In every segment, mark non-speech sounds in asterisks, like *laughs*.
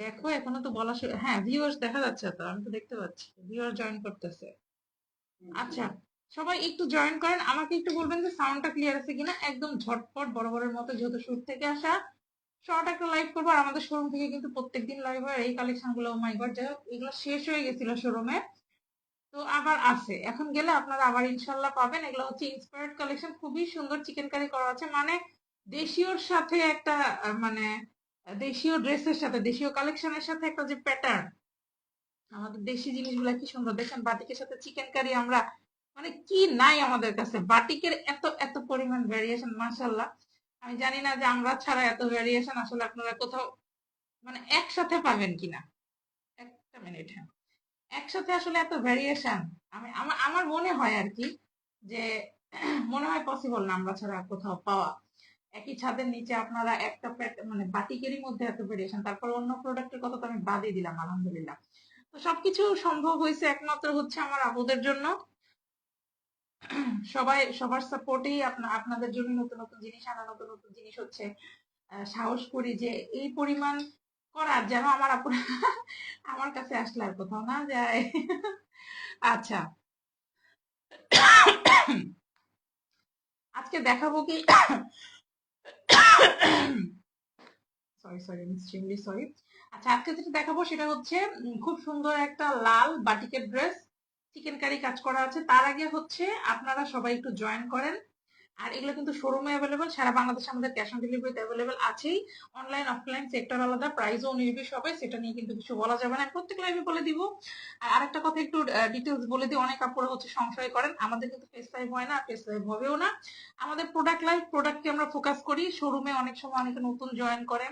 দেখো, এখনও তো বলা হ্যাঁ ভিউয়ার্স দেখা যাচ্ছে তো আমি তো দেখতে পাচ্ছি ভিউয়ার জয়েন করতেছে। আচ্ছা সবাই একটু জয়েন করেন, আমাকে একটু বলবেন যে সাউন্ডটা ক্লিয়ার আছে কিনা? একদম ঝটপট, বরাবরের মতো, যেহেতু শুট থেকে আসা। শর্ট একটা লাইভ করব, আর আমাদের শোরুম থেকে কিন্তু প্রত্যেকদিন লাইভ হয় এই কালেকশনগুলো মাই গড যাই এগুলো শেষ হয়ে গেছিল শোরুমে তো আবার আছে। এখন গেলে আপনারা আবার ইনশাল্লাহ পাবেন। এগুলো হচ্ছে ইন্সপায়ার্ড কালেকশন খুবই সুন্দর চিকেন কারি করা আছে। মানে দেশীয়র সাথে একটা মানে দেশীয় ড্রেসের সাথে, দেশীয় কালেকশনের সাথে একটা যে প্যাটার্ন আমাদের দেশি জিনিসগুলা কি সুন্দর? দেখেন বাটিকের সাথে চিকেন কারি আমরা মানে কি নাই আমাদের কাছে। বাটিকের এত এত পরিমাণ ভ্যারিয়েশন মাশাল্লাহ আমি জানি না যে আমরা ছাড়া এত ভ্যারিয়েশন আসলে আপনারা কোথাও মানে একসাথে পাবেন কিনা। একটা মিনিট হ্যাঁ। একসাথে আসলে এত ভ্যারিয়েশন আমি, আমার আমার মনে হয় আর কি যে, মনে হয় পসিবল না আমরা ছাড়া কোথাও পাওয়া। একই ছাদের নিচে আপনারা একটা মানে বাটিকেরই মধ্যে এত ভেরিয়েশন তারপর অন্য প্রোডাক্টের কথা তো আমি বাদই দিলাম, আলহামদুলিল্লাহ। তো সবকিছু সম্ভব হয়েছে একমাত্র হচ্ছে আমার আপুদের জন্য। সবাই, সবার সাপোর্টেই আপনাদের জন্য নতুন নতুন জিনিস আনা, নতুন নতুন জিনিস হচ্ছে সাহস করি যে এই পরিমাণ করার যেন আমার আপুরা আমার কাছে আসলে আর কোথাও না যায়। আচ্ছা। আজকে দেখাবো কি সরি সরি এক্সট্রিমলি সরি আচ্ছা আজকে যেটা দেখাবো সেটা হচ্ছে খুব সুন্দর একটা লাল বাটিকের ড্রেস চিকেন কারি কাজ করা আছে। তার আগে হচ্ছে, আপনারা সবাই একটু জয়েন করেন। আর এগুলো কিন্তু শোরুমে অ্যাভেলেবল সারা বাংলাদেশে আমাদের ক্যাশ অন ডেলিভারিতে অ্যাভেলেবল আছেই। অনলাইন অফলাইন সেক্টর আলাদা প্রাইসও নির্বিষ হবে সেটা নিয়ে কিন্তু কিছু বলা যাবে না। প্রত্যেক লাইভে বলে দিব। আর আরেকটা কথা একটু ডিটেলস বলে দিই, অনেক আপুরা হচ্ছে সংশয় করেন। আমাদের কিন্তু ফেস লাইভ হয় না ফেস লাইভ হবেও না। আমাদের প্রোডাক্ট লাইভ প্রোডাক্টকে আমরা ফোকাস করি। শোরুমে অনেক সময় অনেকে নতুন জয়েন করে।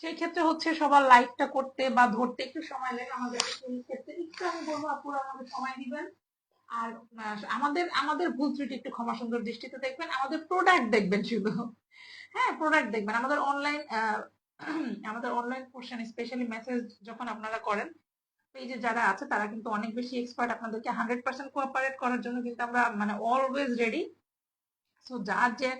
সেই ক্ষেত্রে হচ্ছে সবার লাইভটা করতে বা ধরতে একটু সময় লাগে। আমাদের সেই ক্ষেত্রে একটু আমি বলব, আপুরা আমাদের সময় দিবেন। আর আমাদের আমাদের ভুল ত্রুটি একটু ক্ষমা সুন্দর দৃষ্টিতে দেখবেন, আমাদের প্রোডাক্ট দেখবেন শুধু। হ্যাঁ প্রোডাক্ট দেখবেন। আমাদের অনলাইন আমাদের অনলাইন পোর্শন স্পেশালি মেসেজ যখন আপনারা করেন পেজে যারা আছে, তারা কিন্তু অনেক বেশি এক্সপার্ট আপনাদেরকে হান্ড্রেড পার্সেন্ট কোঅপারেট করার জন্য কিন্তু আমরা মানে অলওয়েজ রেডি সো যার যে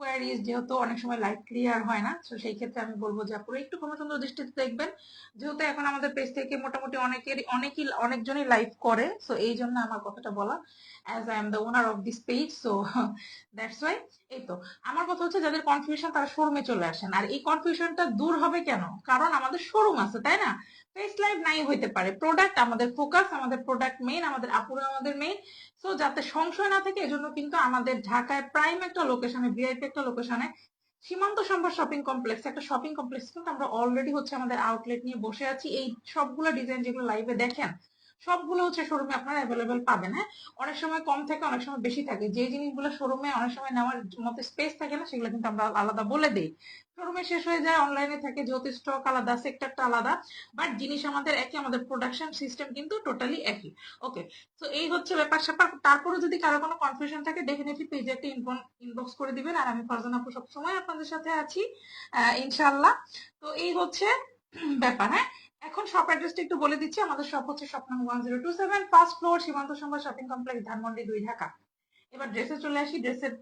কোয়ারিজ যেহেতু অনেক সময় লাইভ ক্লিয়ার হয় না, তো সেই ক্ষেত্রে আমি বলব যে পুরো একটু ক্ষমা সুন্দর দৃষ্টিতে দেখবেন। যেহেতু এখন আমাদের পেজ থেকে মোটামুটি অনেকই, অনেকজনই লাইভ করে সো এই জন্য আমার কথাটা বলা as I am the owner of this page so that's why এই তো। আমার কথা হচ্ছে যাদের কনফিউশন তারা শোরুমে চলে আসেন। আর এই কনফিউশনটা দূর হবে কেন? কারণ আমাদের শোরুম আছে, তাই না? ফেস লাইভ নাই হইতে পারে। প্রোডাক্ট আমাদের ফোকাস আমাদের প্রোডাক্ট মেইন আমাদের আপুরা আমাদের মেইন সো যাতে সংশয় না থাকে, এজন্য কিন্তু আমাদের ঢাকায় প্রাইম একটা লোকেশনে ভিআইপি একটা লোকেশনে সীমান্ত সম্ভার শপিং কমপ্লেক্স একটা শপিং কমপ্লেক্স কিন্তু আমরা অলরেডি হচ্ছে আমাদের আউটলেট নিয়ে বসে আছি। এই সবগুলো ডিজাইন যেগুলো লাইভে দেখেন সবগুলো হচ্ছে শোরুমে আপনারা অ্যাভেলেবেল পাবেন হ্যাঁ? অনেক সময় কম থাকে, অনেক সময় বেশি থাকে। যে জিনিসগুলো শোরুমে অনেক সময় নেওয়ার মতো স্পেস থাকে না, সেগুলো কিন্তু আমরা আলাদা বলে দিই। শোরুমে শেষ হয়ে যায় অনলাইনে থাকে, যেহেতু স্টক আলাদা সেক্টরটা আলাদা বাট জিনিস আমাদের একই, আমাদের প্রোডাকশন সিস্টেম কিন্তু টোটালি একই। ওকে তো এই হচ্ছে ব্যাপার স্যাপার। তারপরে যদি কারও কোনো কনফিউশন থাকে ডেফিনেটলি পেজে একটা ইনফর্ম ইনবক্স করে দিবেন, আর আমি ফারজান আপু সবসময় আপনাদের সাথে আছি ইনশাল্লাহ তো এই হচ্ছে ব্যাপার হ্যাঁ? এখন শপ অ্যাড্রেসটা একটু বলে দিচ্ছি। আমাদের শপ হচ্ছে shop number one zero two seven first floor Simanta Sambhar shopping complex Dhanmondi দুই ঢাকা। এবার ড্রেসে চলে আসি। ড্রেসের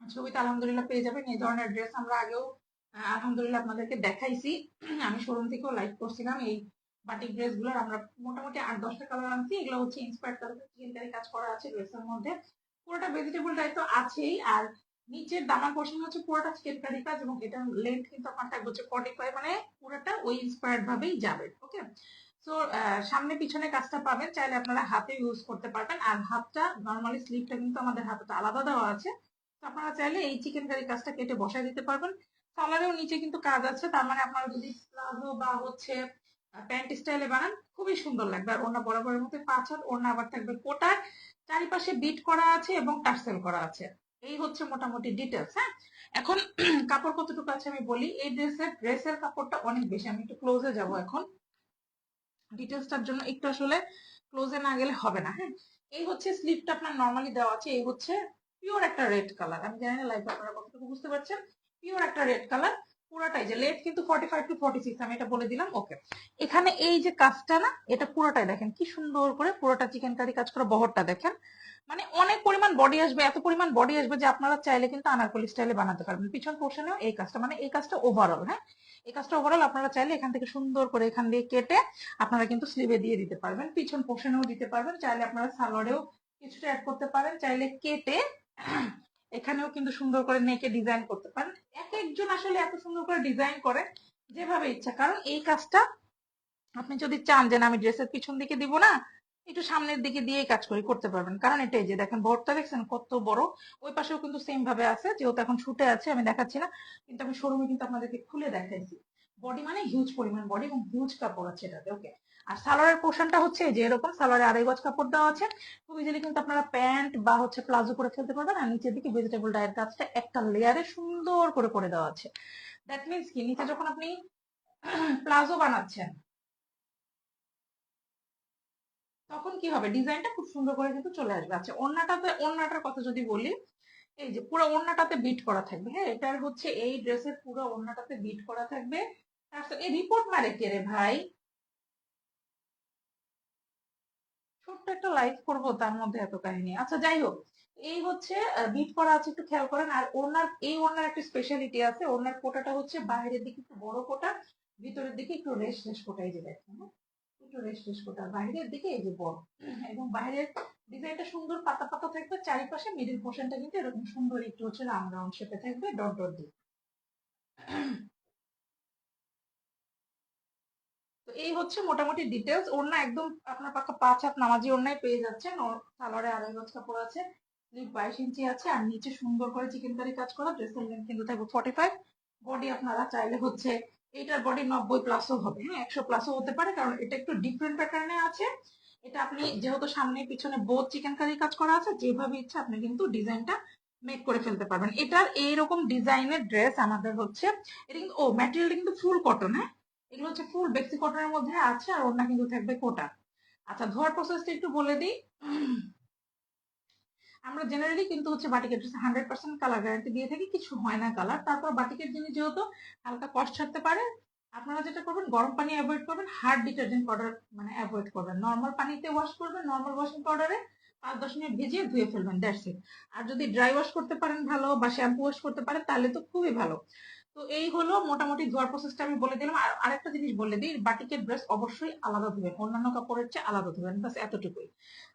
ছবিটা আলহামদুলিল্লাহ পেয়ে যাবেন। এই ধরনের ড্রেস আমরা আগেও আলহামদুলিল্লাহ আপনাদেরকে দেখাইছি। আমি শোরুম থেকেও লাইভ করছিলাম। এই বাটিক ড্রেসগুলোর আমরা মোটামুটি আট, দশটা কালার আনছি। এগুলো হচ্ছে ইন্সপায়ার কালার কাজ করা আছে ড্রেসের মধ্যে। পুরোটা ভেজিটেবল টাইপ তো আছেই। আর নিচের দামার পোর্শন হচ্ছে পুরোটা চিকেন কারি কাজ এবং এটা লেন্থ কিন্তু আপনার থাকবে হচ্ছে ফর্টি ফাইভ মানে পুরোটা ওই ইন্সপায়ার্ড ভাবেই যাবে ওকে সো সামনে পিছনে কাজটা পাবেন, চাইলে আপনারা হাতে ইউজ করতে পারবেন। আর হাতটা নর্মালি স্লিপটা কিন্তু আমাদের হাতটা আলাদা দেওয়া আছে। তো আপনারা চাইলে এই চিকেন কারি কাজটা কেটে বসায় দিতে পারবেন। সালারেও নিচে কিন্তু কাজ আছে, তার মানে আপনারা যদি প্লাজো বা হচ্ছে প্যান্ট স্টাইলে বানান, খুবই সুন্দর লাগবে। আর ওনা বরাবরের মধ্যে পাঁচ হাত ওনা আবার থাকবে কোটার চারিপাশে বিট করা আছে এবং টার্সেল করা আছে। এই হচ্ছে মোটামুটি ডিটেলস হ্যাঁ? এখন *clears throat* কাপড় কতটুকু আছে আমি বলি, এই ড্রেসের ড্রেসের কাপড়টা অনেক বেশি, আমি একটু ক্লোজে যাব এখন। ডিটেলসটার জন্য একটু আসলে ক্লোজে না গেলে হবে না হ্যাঁ? এই হচ্ছে স্লিপটা আপনার নর্মালি দেওয়া আছে, এই হচ্ছে পিওর একটা রেড কালার আমি জানি না লাইভ আপনারা কতটুকু বুঝতে পারছেন? পিওর একটা রেড কালার পুরোটাই যে লেট কিন্তু forty five to forty six আমি এটা বলে দিলাম ওকে এখানে এই যে কাজটা না, এটা পুরোটাই দেখেন, কি সুন্দর করে পুরোটা চিকেন কারি কাজ করা বহরটা দেখেন। মানে অনেক পরিমাণ বডি আসবে, এত পরিমাণ বডি আসবে যে আপনারা চাইলে কিন্তু আনারকলি স্টাইলে বানাতে পারবেন। পিছন পোর্শনেও এই কাজটা মানে এই কাজটা ওভারঅল হ্যাঁ? এই কাজটা ওভারঅল আপনারা চাইলে এখান থেকে সুন্দর করে এখান দিয়ে কেটে আপনারা কিন্তু স্লিভে দিয়ে দিতে পারবেন। পিছন পোর্শনেও দিতে পারবেন, চাইলে আপনারা সালোয়ারেও কিছুটা অ্যাড করতে পারেন। চাইলে কেটে এখানেও কিন্তু সুন্দর করে নেকে ডিজাইন করতে পারেন। এক একজন আসলে এত সুন্দর করে ডিজাইন করে যেভাবে ইচ্ছা। কারণ এই কাজটা আপনি যদি চান যে আমি ড্রেসের পিছন দিকে দিব না, একটু সামনের দিকে দিয়ে কাজ করি, করতে পারবেন। কারণ এটাই যে দেখেন বোর্ডটা দেখছেন, কত বড়। ওই পাশেও কিন্তু সেম ভাবে আছে, যেহেতু এখন ছুটে আছে, আমি দেখাচ্ছি না, কিন্তু আমি শোরুমে কিন্তু আপনাদেরকে খুলে দেখাইছি। বডি মানে হিউজ পরিমাণ বডি এবং হিউজ কাপড় আছে এটাতে ওকে আর সালোয়ারের পোর্শনটা হচ্ছে যে এরকম সালোয়ারে আড়াই গজ কাপড় দেওয়া আছে। খুব ইজিলি কিন্তু আপনারা প্যান্ট বা হচ্ছে প্লাজো করে ফেলতে পারবেন। আর নিচের দিকে ভেজিটেবল ডায়ের কাজটা একটা লেয়ারে সুন্দর করে করে দেওয়া আছে। দ্যাট মিনস কি? নিচে যখন আপনি প্লাজো বানাচ্ছেন, তখন কি হবে? ডিজাইনটা খুব সুন্দর করে কিন্তু চলে আসবে। আচ্ছা ওড়নাটাতে, ওড়নাটার কথা যদি বলি, এই যে পুরো ওড়নাটাতে বিট করা থাকবে। হ্যাঁ এটার হচ্ছে এই ড্রেসের পুরো ওড়নাটাতে বিট করা থাকবে। তারপর এই রিপোর্ট মারে কে রে ভাই? ছোট্ট একটা লাইভ করব তার মধ্যে এত কাহিনী। আচ্ছা যাই হোক, এই হচ্ছে বিট করা আছে, একটু খেয়াল করেন। আর ওনার, এই ওনার একটা স্পেশালিটি আছে। ওনার কোটাটা হচ্ছে বাইরের দিকে একটু বড় কোটা, ভিতরের দিকে একটু রেশ রেশ কোটাই যে দেখেন হ্যাঁ? একটু রেশ রেশ কোটা, বাইরের দিকে এই যে বড়। এবং বাইরের ডিজাইনটা সুন্দর, পাতা পাতা থাকবে, চারিপাশে মিডিল পোর্শনটা কিন্তু এরকম সুন্দর একটু হচ্ছে রাউন্ড রাউন্ড শেপে থাকবে ডট ডট দিয়ে। এই হচ্ছে মোটামুটি ডিটেলস ওড়না একদম আপনার পাকা পাঁচ হাত নামাজি ওড়নায় পেয়ে যাচ্ছেন। ওর সালোয়ারে আড়াই গজ কাপড় আছে বাইশ ইঞ্চি আছে, আর নিচে সুন্দর করে চিকেন কারি কাজ করা ড্রেসের লেন্থ কিন্তু থাকবে ফর্টি ফাইভ বডি আপনারা চাইলে হচ্ছে এইটার বডি নব্বই প্লাসও হবে। হ্যাঁ একশো প্লাসও হতে পারে, কারণ এটা একটু ডিফারেন্ট প্যাটার্নে আছে। এটা আপনি যেহেতু সামনে পিছনে বোধ চিকেন কারি কাজ করা আছে, যেভাবে ইচ্ছা আপনি কিন্তু ডিজাইনটা মেক করে ফেলতে পারবেন। এটার এইরকম ডিজাইনের ড্রেস আমাদের হচ্ছে, এটা কিন্তু, ও ম্যাটেরিয়ালটা কিন্তু ফুল কটন হ্যাঁ? এগুলো হচ্ছে ফুল ব্যক্তি কটনের মধ্যে আছে আর ওড়না কিন্তু থাকবে কোটা আচ্ছা ধোয়ার প্রসেসটা একটু বলে দিই। আমরা জেনারেলি কিন্তু হচ্ছে বাটিকের dress hundred percent colour guarantee দিয়ে থাকি, কিছু হয় না কালার তারপর বাটিকের জিনিস যেহেতু হালকা কষ্ট ছাড়তে পারে, আপনারা যেটা করবেন, গরম পানি অ্যাভয়েড করবেন হার্ড ডিটারজেন্ট পাউডার মানে অ্যাভয়েড করবেন। নর্মাল পানিতে ওয়াশ করবেন নর্মাল ওয়াশিং পাউডারে পাঁচ দশ মিনিট ভিজিয়ে ধুয়ে ফেলবেন দ্যাটস ইট আর যদি ড্রাই ওয়াশ করতে পারেন ভালো বা শ্যাম্পু ওয়াশ করতে পারেন, তাহলে তো খুবই ভালো। তো এই হলো মোটামুটি ধোয়ার প্রসেসটা আমি বলে দিলাম। আর আরেকটা জিনিস বলে দিই, বাটিকের ড্রেস অবশ্যই আলাদা ধুবেন অন্যান্য কাপড়ের চেয়ে আলাদা ধুবেন বাস এতটুকুই।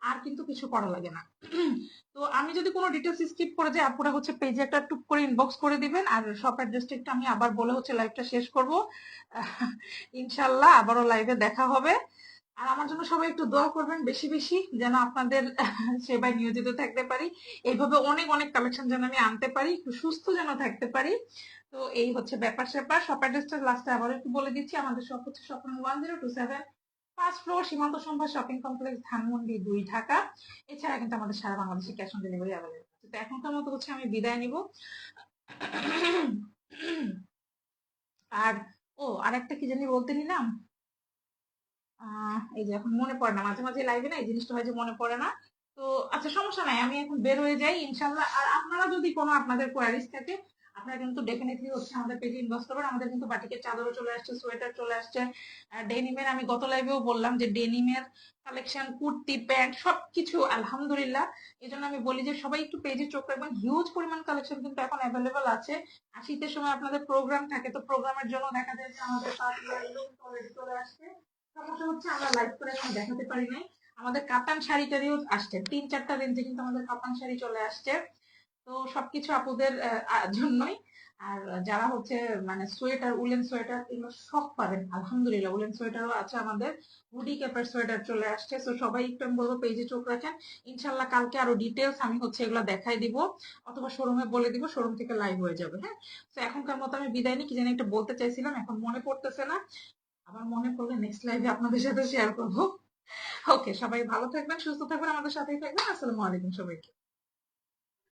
আর কিন্তু কিছু করা লাগে না। *clears throat* তো আমি যদি কোনো ডিটেলস স্কিপ করে যাই, আপুরা হচ্ছে পেজে একটা টুক করে ইনবক্স করে দিবেন, আর শপ অ্যাড্রেসটা একটু আমি আবার বলে হচ্ছে লাইভটা শেষ করব। *laughs* ইনশাল্লাহ আবারও লাইভে দেখা হবে। আর আমার জন্য সবাই একটু দোয়া করবেন বেশি বেশি, যেন আপনাদের *laughs* সেবায় নিয়োজিত থাকতে পারি। এইভাবে অনেক অনেক কালেকশন যেন আমি আনতে পারি, একটু সুস্থ যেন থাকতে পারি। তো এই হচ্ছে ব্যাপার স্যাপার। শপ অ্যাড্রেসটা লাস্টে আবার একটু বলে দিচ্ছি। আমাদের শপ হচ্ছে shop one zero two seven first floor Simanta Sambhar shopping complex Dhanmondi দুই ঢাকা। এছাড়া কিন্তু আমাদের সারা বাংলাদেশে ক্যাশ অন ডেলিভারি অ্যাভেলেবল আছে। তো এখনকার মতো হচ্ছে আমি বিদায় নিব। আর, ও আর একটা কি জানি বলতে নিলাম এই যে এখন মনে পড়ে না। মাঝে মাঝে লাইভে না, এই জিনিসটা হয় যে মনে পড়ে না। তো আচ্ছা সমস্যা নাই। আমি এখন বের হয়ে যাই, ইনশাল্লাহ। আর আপনারা যদি কোনো আপনাদের কোয়ারিজ থাকে আপনারা কিন্তু ডেফিনেটলি হচ্ছে আমাদের পেজে ইনভেস্ট করবেন আমাদের কিন্তু বাটিকের চাদরও চলে আসছে সোয়েটার চলে আসছে। ডেনিমের আমি গত লাইভেও বললাম যে ডেনিমের কালেকশন কুর্তি প্যান্ট সবকিছু আলহামদুলিল্লাহ। এই জন্য আমি বলি যে সবাই একটু পেজে চোখ রাখবেন। হিউজ পরিমাণ কালেকশন কিন্তু এখন অ্যাভেলেবল আছে। আর শীতের সময় আপনাদের প্রোগ্রাম থাকে, তো প্রোগ্রামের জন্য দেখা যায় যে আমাদের চলে আসছে। সমস্যা হচ্ছে আমরা লাইভ করে এখন দেখাতে পারি নাই। আমাদের কাতান শাড়িটারিও আসছে। তিন চারটা রেঞ্জে কিন্তু আমাদের কাতান শাড়ি চলে আসছে। তো সবকিছু আপুদের জন্যই। আর যারা হচ্ছে মানে সোয়েটার, উলেন সোয়েটার এগুলো সব পাবেন। আলহামদুলিল্লাহ, উলেন সোয়েটারও আছে আমাদের। হুডি ক্যাপের সোয়েটার চলে আসছে। তো সবাই একটু আমি বলব পেজে চোখ রাখেন। ইনশাল্লাহ কালকে আরও ডিটেলস আমি হচ্ছে এগুলো দেখাই দিব। অথবা শোরুমে বলে দিব শোরুম থেকে লাইভ হয়ে যাবে হ্যাঁ? তো এখনকার মতো আমি বিদায় নিই। কি জানি একটা বলতে চাইছিলাম, এখন মনে পড়তেছে না। আবার মনে পড়লে নেক্সট লাইভে আপনাদের সাথে শেয়ার করব। ওকে সবাই ভালো থাকবেন, সুস্থ থাকবেন, আমাদের সাথেই থাকবেন। আসসালামু আলাইকুম সবাইকে।